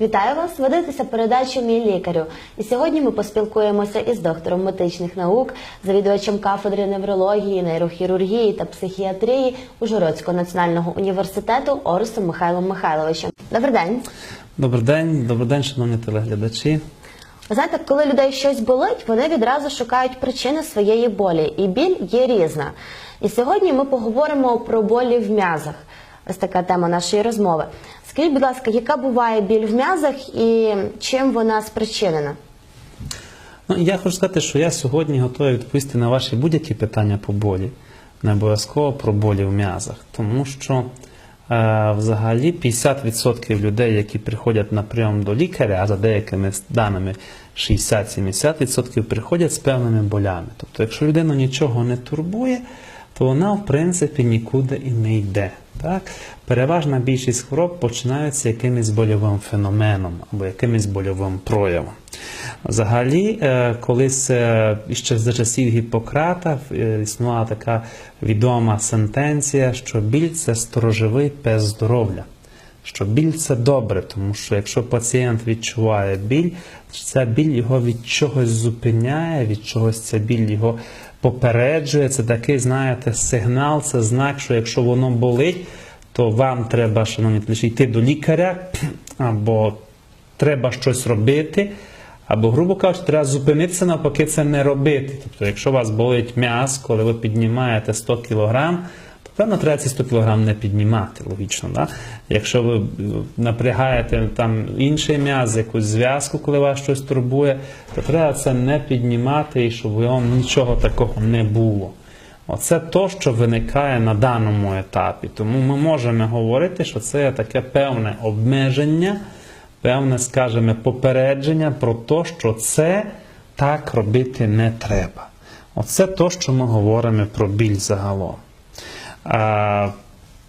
Вітаю вас! Ви дивитеся передачу Мій лікарю. І сьогодні ми поспілкуємося із доктором медичних наук, завідувачем кафедри неврології, нейрохірургії та психіатрії Ужгородського національного університету Орсом Михайлом Михайловичем. Добрий день. Добрий день, добрий день, шановні телеглядачі. Ви знаєте, коли людей щось болить, вони відразу шукають причини своєї болі, і біль є різна. І сьогодні ми поговоримо про болі в м'язах. Ось така тема нашої розмови. Скажіть, будь ласка, яка буває біль в м'язах і чим вона спричинена? Ну, я хочу сказати, що я сьогодні готовий відповісти на ваші будь-які питання по болі, не обов'язково про болі в м'язах, тому що е, взагалі 50% людей, які приходять на прийом до лікаря, а за деякими даними 60-70% приходять з певними болями. Тобто, якщо людину нічого не турбує, то вона в принципі нікуди і не йде. Так? Переважна більшість хвороб починаються якимось больовим феноменом або якимось больовим проявом. Взагалі, е, колись е, ще за часів Гіппократа е, існувала така відома сентенція, що біль це сторожовий пес здоров'я. Що біль це добре, тому що якщо пацієнт відчуває біль, ця біль його від чогось зупиняє, від чогось ця біль його попереджує. Це такий, знаєте, сигнал, це знак, що якщо воно болить, то вам треба, шановні глядачі, йти до лікаря, або треба щось робити, або, грубо кажучи, треба зупинитися, навпаки, це не робити. Тобто, якщо у вас болить м'яз, коли ви піднімаєте 100 кг, то певно треба ці 100 кг не піднімати, логічно. Да? Якщо ви напрягаєте там інший м'яз, якусь зв'язку, коли вас щось турбує, то треба це не піднімати і щоб вам нічого такого не було. Оце то, що виникає на даному етапі. Тому ми можемо говорити, що це таке певне обмеження, певне, скажімо, попередження про те, що це так робити не треба. Оце то, що ми говоримо про біль загалом.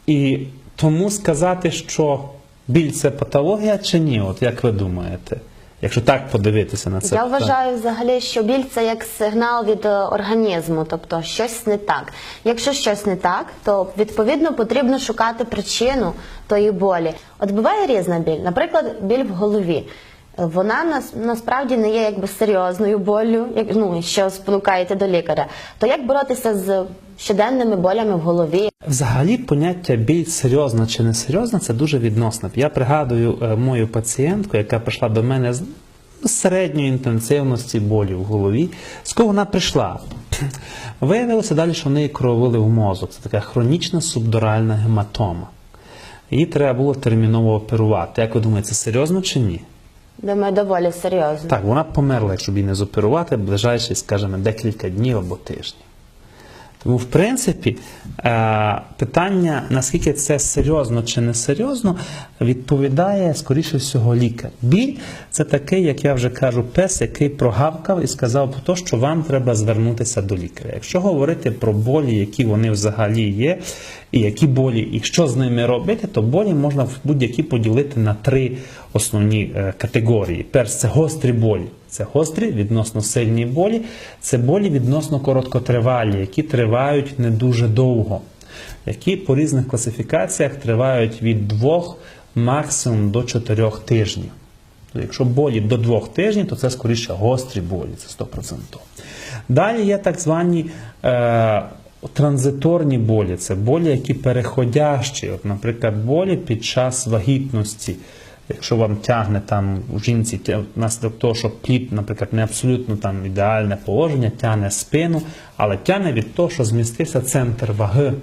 І тому сказати, що біль це патологія чи ні, от як ви думаєте? Якщо так подивитися на це Я вважаю взагалі, що біль це як сигнал від е, організму, тобто щось не так. Якщо щось не так, то відповідно потрібно шукати причину тої болі. От буває різна біль, наприклад, біль в голові. Вона нас насправді не є якби серйозною болю, як ну що спонукаєте до лікаря. То як боротися з щоденними болями в голові? Взагалі поняття біль серйозна чи не серйозна це дуже відносно. Я пригадую е, мою пацієнтку, яка прийшла до мене з середньої інтенсивності болі в голові. З кого вона прийшла? Виявилося далі, що в неї кровили в мозок. Це така хронічна субдуральна гематома. Її треба було терміново оперувати. Як ви думаєте, це серйозно чи ні? Думаю, доволі серйозно. Так, вона померла, якщо б її не зоперувати, ближайші, скажімо, декілька днів або тижнів. Тому, в принципі, е, питання, наскільки це серйозно чи не серйозно, відповідає, скоріше всього, лікар. Біль це такий, як я вже кажу, пес, який прогавкав і сказав про те, що вам треба звернутися до лікаря. Якщо говорити про болі, які вони взагалі є, і які болі, і що з ними робити, то болі можна в будь-які поділити на три основні е, категорії. Перш це гострі болі. Це гострі відносно сильні болі, це болі відносно короткотривалі, які тривають не дуже довго, які по різних класифікаціях тривають від 2 максимум до 4 тижнів. Тобто, якщо болі до 2 тижнів, то це скоріше гострі болі, це 100%. Далі є так звані е, транзиторні болі, це болі, які переходящі. От, наприклад, болі під час вагітності. Якщо вам тягне там у жінці внаслідок того, що плід, наприклад, не абсолютно там ідеальне положення, тягне спину, але тягне від того, що змістився центр ваги.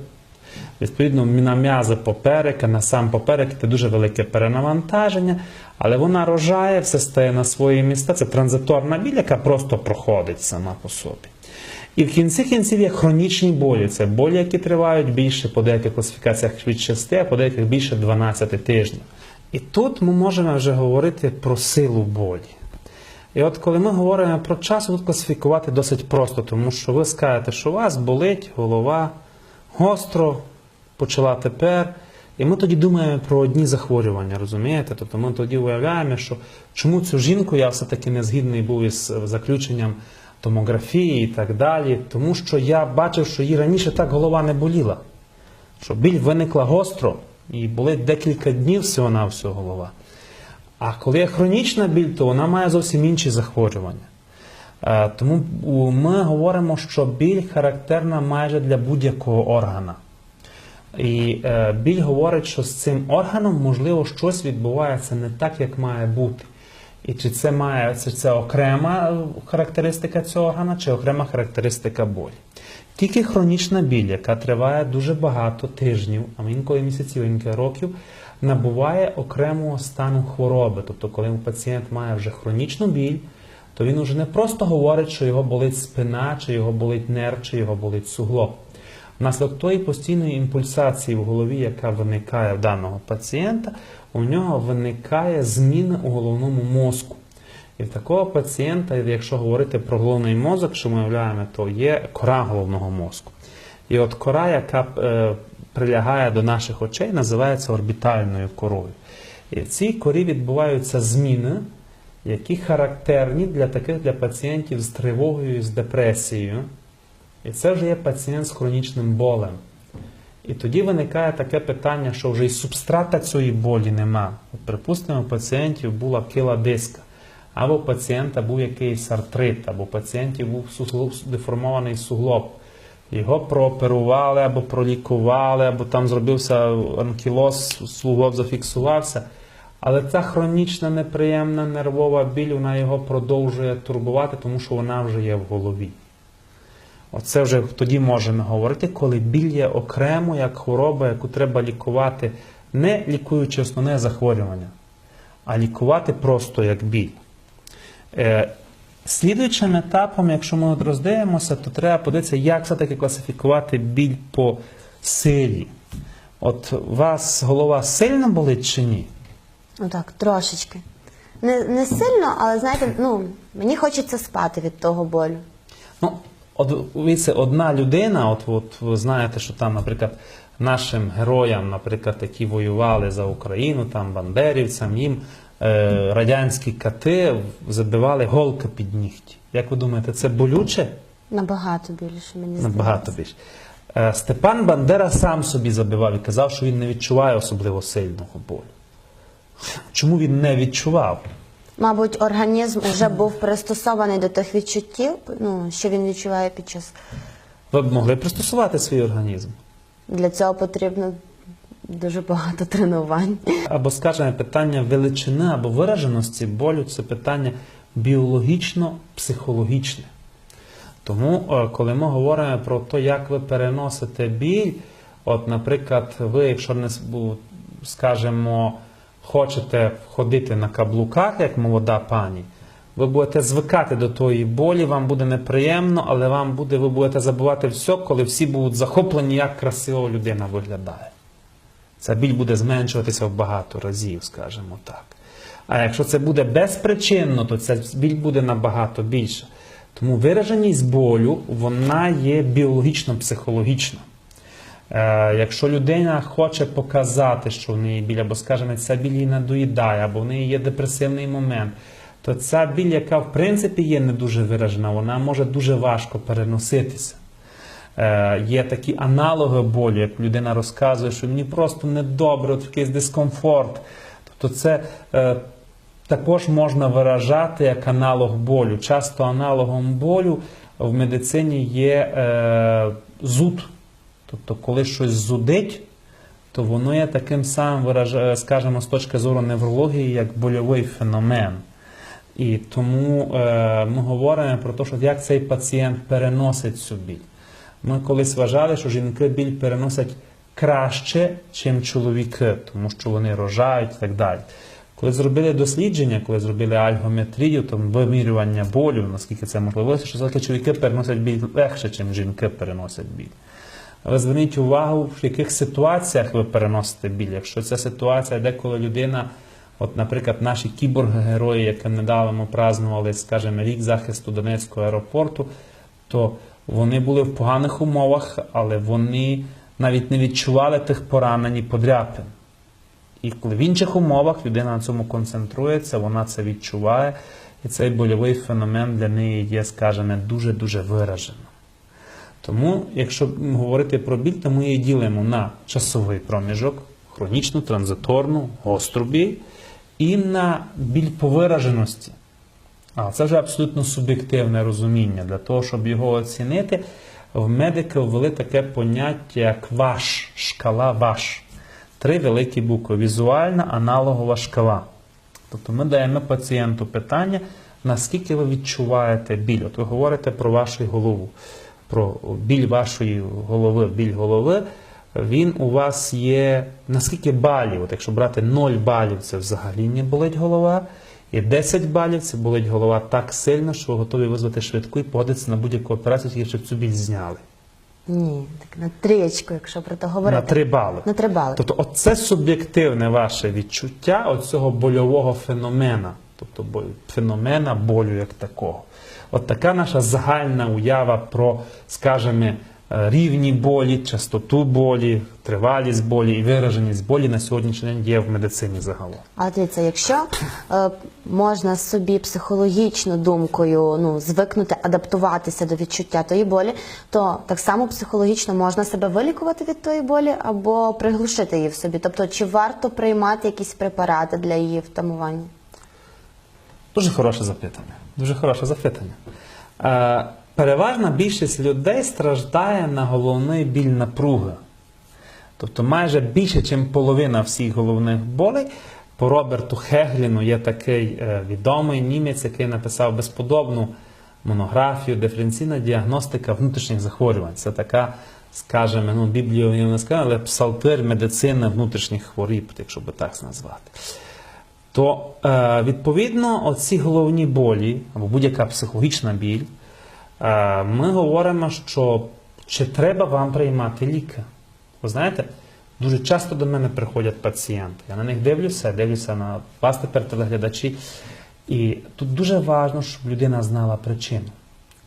Відповідно, на м'язи поперека, на сам поперек це дуже велике перенавантаження, але вона рожає, все стає на свої місця. Це транзиторна біль, яка просто проходить сама по собі. І в кінці кінців є хронічні болі. Це болі, які тривають більше по деяких класифікаціях від 6, а по деяких більше 12 тижнів. І тут ми можемо вже говорити про силу болі. І от коли ми говоримо про час, тут класифікувати досить просто, тому що ви скажете, що у вас болить голова гостро, почала тепер. І ми тоді думаємо про одні захворювання, розумієте? Тобто ми тоді уявляємо, що чому цю жінку я все-таки не згідний був із заключенням томографії і так далі, тому що я бачив, що їй раніше так голова не боліла, що біль виникла гостро і болить декілька днів всього-навсього голова. А коли є хронічна біль, то вона має зовсім інші захворювання. Е, Тому ми говоримо, що біль характерна майже для будь-якого органа. І е, біль говорить, що з цим органом можливо щось відбувається не так, як має бути. І чи це має чи це окрема е, характеристика цього органа, чи окрема характеристика болі. Тільки хронічна біль, яка триває дуже багато тижнів, а інколи місяців, інколи років, набуває окремого стану хвороби. Тобто, коли пацієнт має вже хронічну біль, то він уже не просто говорить, що його болить спина, чи його болить нерв, чи його болить суглоб. Внаслідок тої постійної імпульсації в голові, яка виникає в даного пацієнта, у нього виникає зміна у головному мозку. І в такого пацієнта, якщо говорити про головний мозок, що ми уявляємо, то є кора головного мозку. І от кора, яка е, прилягає до наших очей, називається орбітальною корою. І в цій корі відбуваються зміни, які характерні для таких для пацієнтів з тривогою і з депресією. І це вже є пацієнт з хронічним болем. І тоді виникає таке питання, що вже і субстрата цієї болі нема. От, припустимо, у пацієнтів була кила диска, або пацієнта був якийсь артрит, або пацієнтів був суглоб- деформований суглоб. Його прооперували або пролікували, або там зробився анкілоз, суглоб зафіксувався. Але ця хронічна неприємна нервова біль, вона його продовжує турбувати, тому що вона вже є в голові. Оце вже тоді можемо говорити, коли біль є окремо як хвороба, яку треба лікувати, не лікуючи основне захворювання, а лікувати просто як біль. Е, слідуючим етапом, якщо ми роздивимося, то треба подивитися, як все-таки класифікувати біль по силі. От у вас голова сильно болить чи ні? Ну так, трошечки. Не, не сильно, але знаєте, ну, мені хочеться спати від того болю. Ну, от дивіться, одна людина, от, от ви знаєте, що там, наприклад, нашим героям, наприклад, які воювали за Україну, там бандерівцям, їм радянські кати забивали голки під нігті. Як ви думаєте, це болюче? Набагато більше, мені здається. Набагато більше. Е, Степан Бандера сам собі забивав і казав, що він не відчуває особливо сильного болю. Чому він не відчував? Мабуть, організм вже був пристосований до тих відчуттів, ну, що він відчуває під час. Ви б могли пристосувати свій організм. Для цього потрібно дуже багато тренувань. Або, скажімо, питання величини або вираженості болю це питання біологічно-психологічне. Тому, е, коли ми говоримо про те, як ви переносите біль, от, наприклад, ви, якщо не скажімо, хочете ходити на каблуках, як молода пані, ви будете звикати до тої болі, вам буде неприємно, але вам буде, ви будете забувати все, коли всі будуть захоплені, як красиво людина виглядає. Ця біль буде зменшуватися в багато разів, скажімо так. А якщо це буде безпричинно, то ця біль буде набагато більша. Тому вираженість болю вона є біологічно-психологічна. Е, якщо людина хоче показати, що в неї біль, або, скажімо, ця біль її надоїдає, або в неї є депресивний момент, то ця біль, яка в принципі є не дуже виражена, вона може дуже важко переноситися. Е, є такі аналоги болю, як людина розказує, що мені просто недобре, от якийсь дискомфорт. Тобто це е, також можна виражати як аналог болю. Часто аналогом болю в медицині є е, зуд. Тобто, коли щось зудить, то воно є таким самим, скажімо, з точки зору неврології, як больовий феномен. І тому ми говоримо про те, як цей пацієнт переносить цю біль. Ми колись вважали, що жінки біль переносять краще, ніж чоловіки, тому що вони рожають і так далі. Коли зробили дослідження, коли зробили альгометрію, там вимірювання болю, наскільки це можливо, що все-таки чоловіки переносять біль легше, ніж жінки переносять біль. Ви зверніть увагу, в яких ситуаціях ви переносите біль. Якщо ця ситуація, де коли людина, от, наприклад, наші кіборги-герої, які недавно празднували, скажімо, рік захисту Донецького аеропорту, то вони були в поганих умовах, але вони навіть не відчували тих поранень і подряпин. І коли в інших умовах людина на цьому концентрується, вона це відчуває, і цей больовий феномен для неї є, скажімо, дуже-дуже вираженим. Тому, якщо говорити про біль, то ми її ділимо на часовий проміжок, хронічну, транзиторну, гостру біль і на біль по вираженості. А це вже абсолютно суб'єктивне розуміння. Для того, щоб його оцінити, в медики ввели таке поняття, як ваш, шкала ваш. Три великі букви. Візуальна аналогова шкала. Тобто ми даємо пацієнту питання, наскільки ви відчуваєте біль. От ви говорите про вашу голову, про біль вашої голови, біль голови. Він у вас є наскільки балів? От якщо брати 0 балів, це взагалі не болить голова. І 10 балів це болить голова так сильно, що ви готові визвати швидку і погодитися на будь-яку операцію, тільки щоб цю біль зняли. Ні, так на трієчку, якщо про це говорити. На 3 бали. На три бали. Тобто, оце суб'єктивне ваше відчуття оцього больового феномена, тобто феномена болю як такого. От така наша загальна уява про, скажімо, рівні болі, частоту болі, тривалість болі і вираженість болі на сьогоднішній день є в медицині загалом. А дивіться, якщо е, можна собі психологічно думкою ну, звикнути адаптуватися до відчуття тої болі, то так само психологічно можна себе вилікувати від тої болі або приглушити її в собі. Тобто, чи варто приймати якісь препарати для її втамування? Дуже хороше запитання. Дуже хороше запитання. Е, переважна більшість людей страждає на головний біль напруги. Тобто майже більше, ніж половина всіх головних болей. По Роберту Хегліну є такий е, відомий німець, який написав безподобну монографію Диференційна діагностика внутрішніх захворювань. Це така, скажімо, ну, Біблію не скажу, але псалтир медицини внутрішніх хворіб, якщо би так назвати. То е, відповідно оці головні болі або будь-яка психологічна біль, ми говоримо, що чи треба вам приймати ліки. Ви знаєте, дуже часто до мене приходять пацієнти. Я на них дивлюся, дивлюся на вас тепер телеглядачі. І тут дуже важливо, щоб людина знала причину,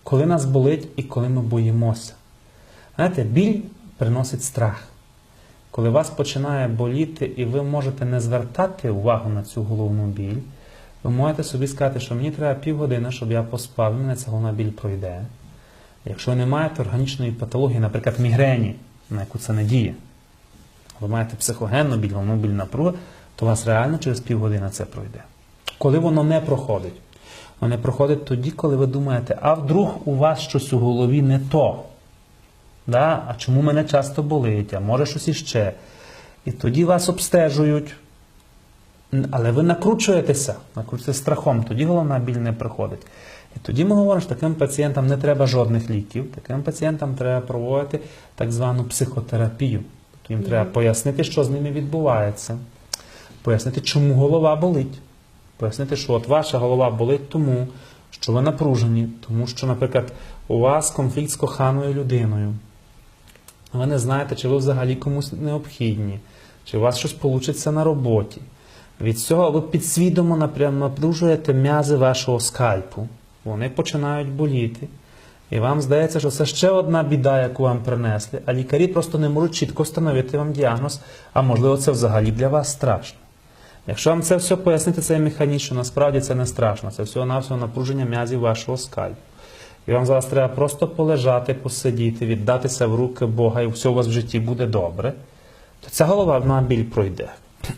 коли нас болить і коли ми боїмося. Знаєте, біль приносить страх. Коли вас починає боліти, і ви можете не звертати увагу на цю головну біль, ви можете собі сказати, що мені треба півгодини, щоб я поспав, мене ця головна біль пройде. Якщо ви не маєте органічної патології, наприклад, мігрені, на яку це не діє, ви маєте психогенну біль, головну біль напруги, то у вас реально через півгодини це пройде. Коли воно не проходить, воно не проходить тоді, коли ви думаєте, а вдруг у вас щось у голові не то. Да? А чому мене часто болить, а може щось іще. І тоді вас обстежують. Але ви накручуєтеся, накручуєтеся страхом, тоді головна біль не приходить. І тоді ми говоримо, що таким пацієнтам не треба жодних ліків, таким пацієнтам треба проводити так звану психотерапію. Тобто їм треба пояснити, що з ними відбувається, пояснити, чому голова болить. Пояснити, що от ваша голова болить тому, що ви напружені, тому що, наприклад, у вас конфлікт з коханою людиною. Ви не знаєте, чи ви взагалі комусь необхідні, чи у вас щось вийде на роботі. Від цього ви підсвідомо напружуєте м'язи вашого скальпу. Вони починають боліти. І вам здається, що це ще одна біда, яку вам принесли, а лікарі просто не можуть чітко встановити вам діагноз, а можливо, це взагалі для вас страшно. Якщо вам це все пояснити, це механічно, насправді це не страшно. Це всього-навсього напруження м'язів вашого скальпу. І вам зараз треба просто полежати, посидіти, віддатися в руки Бога, і все у вас в житті буде добре, то ця головна біль пройде.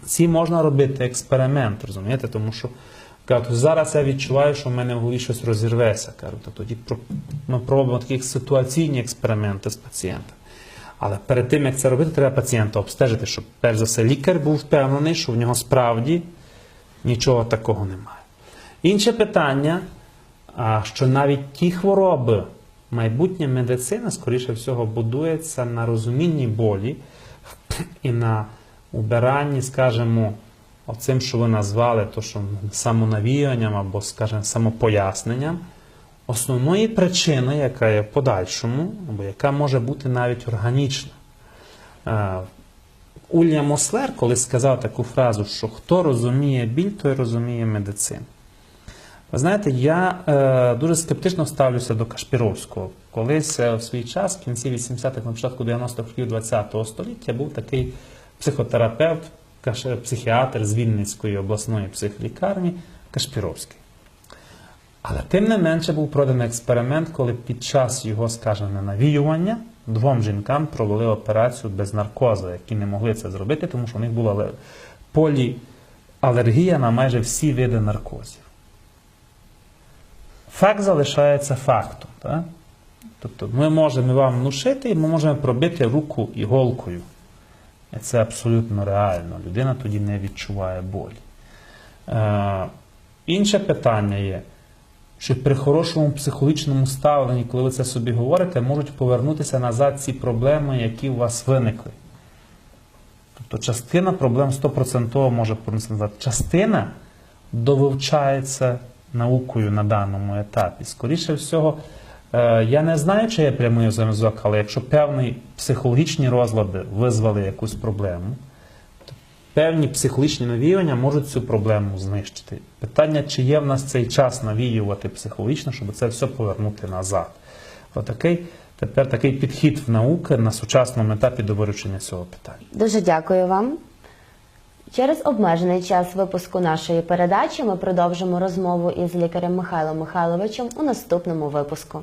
Ці можна робити експеримент, розумієте? Тому що кажуть, зараз я відчуваю, що в мене в голові щось розірветься. Кажуть, то тоді ми пробуємо такі ситуаційні експерименти з пацієнтом. Але перед тим, як це робити, треба пацієнта обстежити, щоб перш за все лікар був впевнений, що в нього справді нічого такого немає. Інше питання, що навіть ті хвороби, майбутня медицина, скоріше всього, будується на розумінні болі і на убиранні, скажімо, оцим, що ви назвали, то, що самонавіянням або, скажімо, самопоясненням, основної причини, яка є в подальшому, або яка може бути навіть органічна. Е, Ульям Ослер колись сказав таку фразу, що хто розуміє біль, той розуміє медицину. Ви знаєте, я е, дуже скептично ставлюся до Кашпіровського. Колись е, в свій час, в кінці 80-х, на початку 90-х років 20-го століття, був такий психотерапевт, психіатр з Вінницької обласної психлікарні Кашпіровський. Але тим не менше був проданий експеримент, коли під час його, скажімо, навіювання двом жінкам провели операцію без наркозу, які не могли це зробити, тому що у них була ле- полі алергія на майже всі види наркозів. Факт залишається фактом. Так? Тобто ми можемо вам внушити, і ми можемо пробити руку іголкою. Це абсолютно реально. Людина тоді не відчуває болі. Е, інше питання є, що при хорошому психологічному ставленні, коли ви це собі говорите, можуть повернутися назад ці проблеми, які у вас виникли. Тобто частина проблем 100% може повернутися назад. Частина довивчається наукою на даному етапі. Скоріше всього, я не знаю, чи є прямий зв'язок, але якщо певні психологічні розлади визвали якусь проблему, то певні психологічні навіювання можуть цю проблему знищити. Питання, чи є в нас цей час навіювати психологічно, щоб це все повернути назад. Отакий, тепер такий підхід в науки на сучасному етапі до вирішення цього питання. Дуже дякую вам. Через обмежений час випуску нашої передачі ми продовжимо розмову із лікарем Михайлом Михайловичем у наступному випуску.